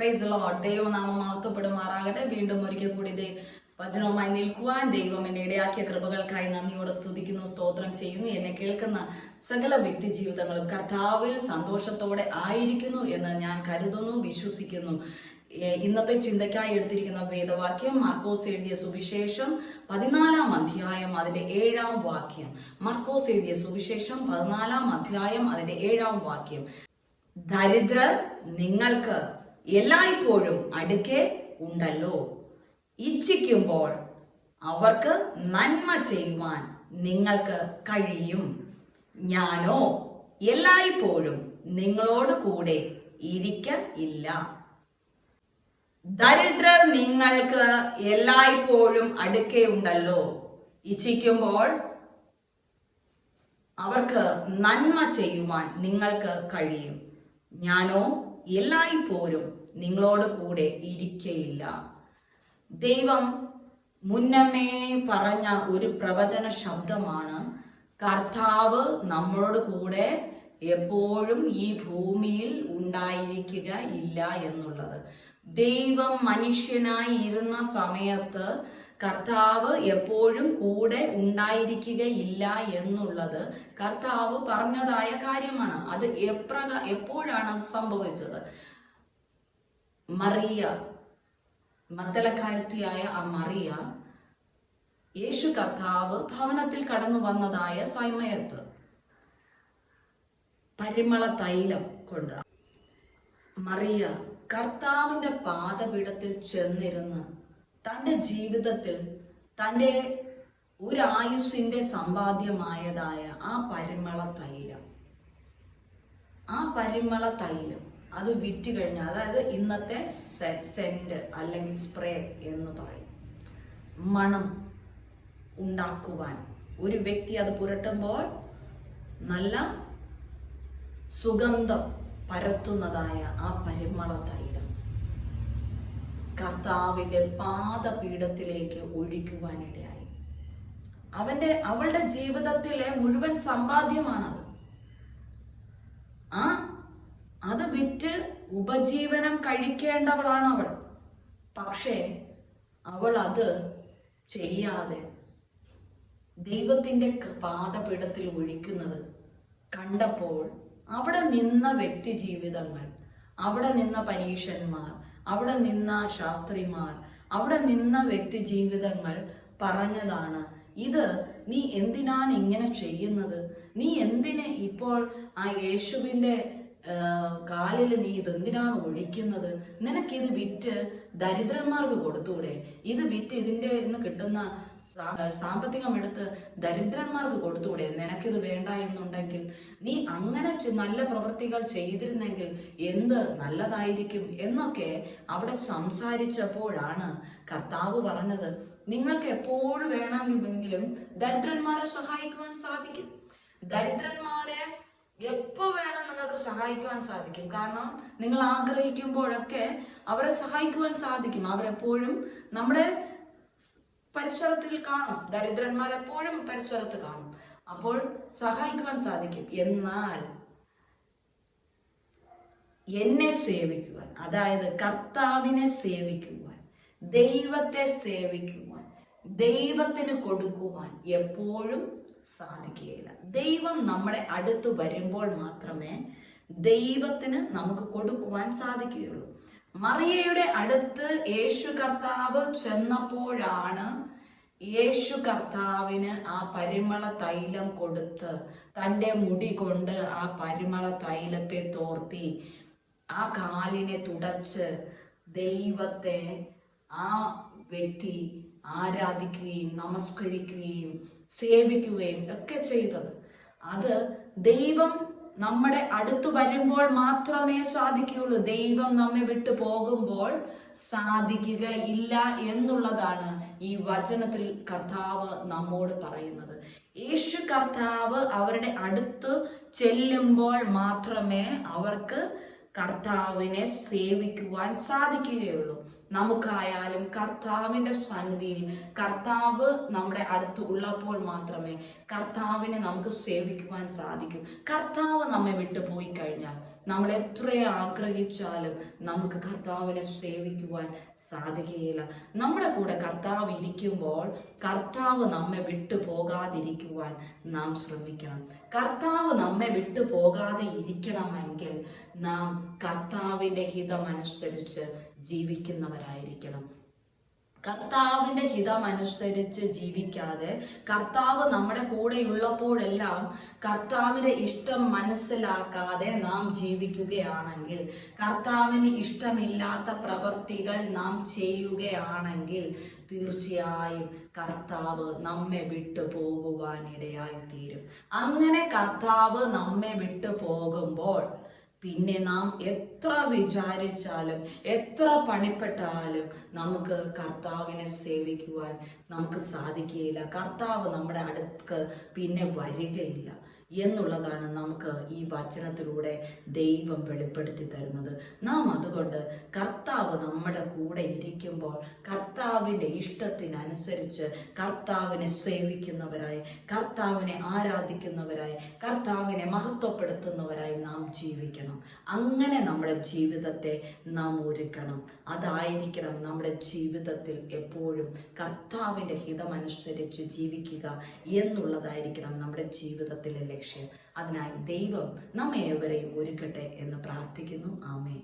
Price ലോട്ട് ദൈവനാമം മഹത്വപ്പെടുമാറാകട്ടെ. വീണ്ടും ഒരിക്കൽ കൂടി ദേ വചനവുമായി നിൽക്കുവാൻ ദൈവം എന്നെ ഇടയാക്കിയ കൃപകൾക്കായി നന്ദിയോടെ സ്തുതിക്കുന്നു സ്തോത്രം ചെയ്യുന്നു. എന്നെ കേൾക്കുന്ന സകല വ്യക്തി ജീവിതങ്ങളും കർത്താവിൽ സന്തോഷത്തോടെ ആയിരിക്കുന്നു എന്ന് ഞാൻ കരുതുന്നു വിശ്വസിക്കുന്നു. ഇന്നത്തെ ചിന്തയ്ക്കായി എടുത്തിരിക്കുന്ന വേദവാക്യം മാർക്കോസ് എഴുതിയ സുവിശേഷം പതിനാലാം അധ്യായം അതിന്റെ ഏഴാം വാക്യം. മാർക്കോസ് എഴുതിയ സുവിശേഷം പതിനാലാം അധ്യായം അതിന്റെ ഏഴാം വാക്യം. ദരിദ്രർ നിങ്ങൾക്ക് എല്ലായ്പ്പോഴും അടുക്കെ ഉണ്ടല്ലോ. ഇച്ഛിക്കുമ്പോൾ അവർക്ക് നന്മ ചെയ്യുവാൻ നിങ്ങൾക്ക് കഴിയും. ഞാനോ എല്ലായ്പ്പോഴും നിങ്ങളോട് കൂടെ ഇരിക്കില്ല ദരിദ്രർ നിങ്ങൾക്ക് എല്ലായ്പ്പോഴും അടുക്കെ ഉണ്ടല്ലോ. ഇച്ഛിക്കുമ്പോൾ അവർക്ക് നന്മ ചെയ്യുവാൻ നിങ്ങൾക്ക് കഴിയും. ഞാനോ എല്ലായ്പ്പോഴും നിങ്ങളോട് കൂടെ ഇരിക്കയില്ല. ദൈവം മുന്നമേ പറഞ്ഞ ഒരു പ്രവചന ശബ്ദമാണ് കർത്താവ് നമ്മളോട് കൂടെ എപ്പോഴും ഈ ഭൂമിയിൽ ഉണ്ടായിരിക്കുക ഇല്ല എന്നുള്ളത്. ദൈവം മനുഷ്യനായി ഇരുന്ന സമയത്ത് കർത്താവ് എപ്പോഴും കൂടെ ഉണ്ടായിരിക്കുകയില്ല എന്നുള്ളത് കർത്താവ് പറഞ്ഞതായ കാര്യമാണ്. അത് എപ്രക എപ്പോഴാണ് സംഭവിച്ചത്? മറിയ മദ്ദലക്കാരത്തിയായ ആ മറിയ യേശു കർത്താവ് ഭവനത്തിൽ കടന്നു വന്നതായ സ്വയമയത്ത് പരിമള തൈലം കൊണ്ട് മറിയ കർത്താവിന്റെ പാദപീഠത്തിൽ ചെന്നിരുന്ന് തന്റെ ജീവിതത്തിൽ തന്റെ ഒരു ആയുസ്സിന്റെ സമ്പാദ്യമായതായ ആ പരിമള തൈലം. ആ പരിമള തൈലം അത് വിറ്റ് കഴിഞ്ഞാൽ അതായത് ഇന്നത്തെ സെന്റ് അല്ലെങ്കിൽ സ്പ്രേ എന്ന് പറയും. മണം ഉണ്ടാക്കുവാൻ. ഒരു വ്യക്തി അത് പുരട്ടുമ്പോൾ നല്ല സുഗന്ധം പരത്തുന്നതായ ആ പരിമള തൈലം കർത്താവിന്റെ പാദപീഠത്തിലേക്ക് ഒഴിക്കുവാനിടയായി അവന്റെ അവളുടെ ജീവിതത്തിലെ മുഴുവൻ സമ്പാദ്യമാണത് ആ അത് വിറ്റ് ഉപജീവനം കഴിക്കേണ്ടവളാണ് അവൾ. പക്ഷേ അവൾ അത് ചെയ്യാതെ ദൈവത്തിന്റെ പാദപീഠത്തിൽ ഒഴിക്കുന്നത് കണ്ടപ്പോൾ അവിടെ നിന്ന വ്യക്തി ജീവിതങ്ങൾ അവിടെ നിന്ന പരീക്ഷന്മാർ അവിടെ നിന്ന ശാസ്ത്രിമാർ അവിടെ നിന്ന വ്യക്തി ജീവിതങ്ങൾ പറഞ്ഞതാണ് ഇത് നീ എന്തിനാണ് ഇങ്ങനെ ചെയ്യുന്നത്? നീ എന്തിന് ഇപ്പോൾ ആ യേശുവിന്റെ കാലിൽ നീ ഇതെന്തിനാണ് ഒഴിക്കുന്നത്? നിനക്കിത് വിറ്റ് ദരിദ്രന്മാർക്ക് കൊടുത്തൂടെ? ഇത് വിറ്റ് ഇതിന്റെ ഇന്ന് കിട്ടുന്ന സാമ്പത്തികം എടുത്ത് ദരിദ്രന്മാർക്ക് കൊടുത്തൂടെ? നിനക്കിത് വേണ്ട എന്നുണ്ടെങ്കിൽ നീ അങ്ങനെ നല്ല പ്രവൃത്തികൾ ചെയ്തിരുന്നെങ്കിൽ എന്ത് നല്ലതായിരിക്കും എന്നൊക്കെ അവിടെ സംസാരിച്ചപ്പോഴാണ് കർത്താവ് പറഞ്ഞത്. നിങ്ങൾക്ക് എപ്പോഴും വേണമെങ്കിലും ദരിദ്രന്മാരെ സഹായിക്കുവാൻ സാധിക്കും. ദരിദ്രന്മാരെ എപ്പോ വേണം നിങ്ങൾക്ക് സഹായിക്കുവാൻ സാധിക്കും? കാരണം നിങ്ങൾ ആഗ്രഹിക്കുമ്പോഴൊക്കെ അവരെ സഹായിക്കുവാൻ സാധിക്കും. അവരെപ്പോഴും നമ്മുടെ പരിസരത്തിൽ കാണും. ദരിദ്രന്മാർ എപ്പോഴും പരിസരത്ത് കാണും. അപ്പോൾ സഹായിക്കുവാൻ സാധിക്കും. എന്നാൽ എന്നെ സേവിക്കുവാൻ അതായത് കർത്താവിനെ സേവിക്കുവാൻ ദൈവത്തെ സേവിക്കുവാൻ ദൈവത്തിന് കൊടുക്കുവാൻ എപ്പോഴും സാധിക്കുകയില്ല. ദൈവം നമ്മുടെ അടുത്ത് വരുമ്പോൾ മാത്രമേ ദൈവത്തിന് നമുക്ക് കൊടുക്കുവാൻ സാധിക്കുകയുള്ളൂ. മറിയയുടെ അടുത്ത് യേശു കർത്താവ് ചെന്നപ്പോഴാണ് യേശു കർത്താവിന് ആ പരിമള തൈലം കൊടുത്ത് തന്റെ മുടി കൊണ്ട് ആ പരിമള തൈലത്തെ തോർത്തി ആ കാലിനെ തുടച്ച് ദൈവത്തെ ആ വ്യക്തി ആരാധിക്കുകയും നമസ്കരിക്കുകയും സേവിക്കുകയും ഒക്കെ ചെയ്തത്. അത് ദൈവം നമ്മുടെ അടുത്ത് വരുമ്പോൾ മാത്രമേ സാധിക്കുകയുള്ളൂ. ദൈവം നമ്മെ വിട്ടു പോകുമ്പോൾ സാധിക്കുക ഇല്ല എന്നുള്ളതാണ് ഈ വചനത്തിൽ കർത്താവ് നമ്മോട് പറയുന്നത്. യേശു കർത്താവ് അവരുടെ അടുത്ത് ചെല്ലുമ്പോൾ മാത്രമേ അവർക്ക് കർത്താവിനെ സേവിക്കുവാൻ സാധിക്കുകയുള്ളൂ. നമുക്കായാലും കർത്താവിന്റെ സന്നിധിയിൽ കർത്താവ് നമ്മുടെ അടുത്ത് ഉള്ളപ്പോൾ മാത്രമേ കർത്താവിനെ നമുക്ക് സേവിക്കുവാൻ സാധിക്കൂ. കർത്താവ് നമ്മെ വിട്ടു പോയി കഴിഞ്ഞാൽ നമ്മൾ എത്ര ആഗ്രഹിച്ചാലും നമുക്ക് കർത്താവിനെ സേവിക്കുവാൻ സാധിക്കുകയില്ല. നമ്മുടെ കൂടെ കർത്താവ് ഇരിക്കുമ്പോൾ കർത്താവ് നമ്മെ വിട്ടു പോകാതിരിക്കുവാൻ നാം ശ്രമിക്കണം. കർത്താവ് നമ്മെ വിട്ടു പോകാതെ ഇരിക്കണമെങ്കിൽ നാം കർത്താവിന്റെ ഹിതമനുസരിച്ച് ജീവിക്കുന്നവരായിരിക്കണം. കർത്താവിന്റെ ഹിതമനുസരിച്ച് ജീവിക്കാതെ കർത്താവ് നമ്മുടെ കൂടെയുള്ളപ്പോഴെല്ലാം കർത്താവിന്റെ ഇഷ്ടം മനസ്സിലാക്കാതെ നാം ജീവിക്കുകയാണെങ്കിൽ കർത്താവിന് ഇഷ്ടമില്ലാത്ത പ്രവൃത്തികൾ നാം ചെയ്യുകയാണെങ്കിൽ തീർച്ചയായും കർത്താവ് നമ്മെ വിട്ടു പോകുവാനിടയായി തീരും അങ്ങനെ കർത്താവ് നമ്മെ വിട്ടു പോകുമ്പോൾ പിന്നെ നാം എത്ര വിചാരിച്ചാലും എത്ര പണിപ്പെട്ടാലും നമുക്ക് കർത്താവിനെ സേവിക്കുവാൻ നമുക്ക് സാധിക്കുകയില്ല. കർത്താവ് നമ്മുടെ അടുത്ത് പിന്നെ വരികയില്ല. എന്നുള്ളതാണ് നമുക്ക് ഈ വചനത്തിലൂടെ ദൈവം വെളിപ്പെടുത്തി തരുന്നത്. നാം അതുകൊണ്ട് കർത്താവ് നമ്മുടെ കൂടെ ഇരിക്കുമ്പോൾ കർത്താവിന്റെ ഇഷ്ടത്തിനനുസരിച്ച് കർത്താവിനെ സേവിക്കുന്നവരായി കർത്താവിനെ ആരാധിക്കുന്നവരായി കർത്താവിനെ മഹത്വപ്പെടുത്തുന്നവരായി നാം ജീവിക്കണം. അങ്ങനെ നമ്മുടെ ജീവിതത്തെ നാം ഒരുക്കണം. അതായിരിക്കണം നമ്മുടെ ജീവിതത്തിൽ എപ്പോഴും കർത്താവിന്റെ ഹിതമനുസരിച്ച് ജീവിക്കുക എന്നുള്ളതായിരിക്കണം നമ്മുടെ ജീവിതത്തിലെ ലക്ഷ്യം അതിനായി ദൈവം നമ്മെ ഏവരെയും ഒരുക്കട്ടെ എന്ന് പ്രാർത്ഥിക്കുന്നു. ആമേ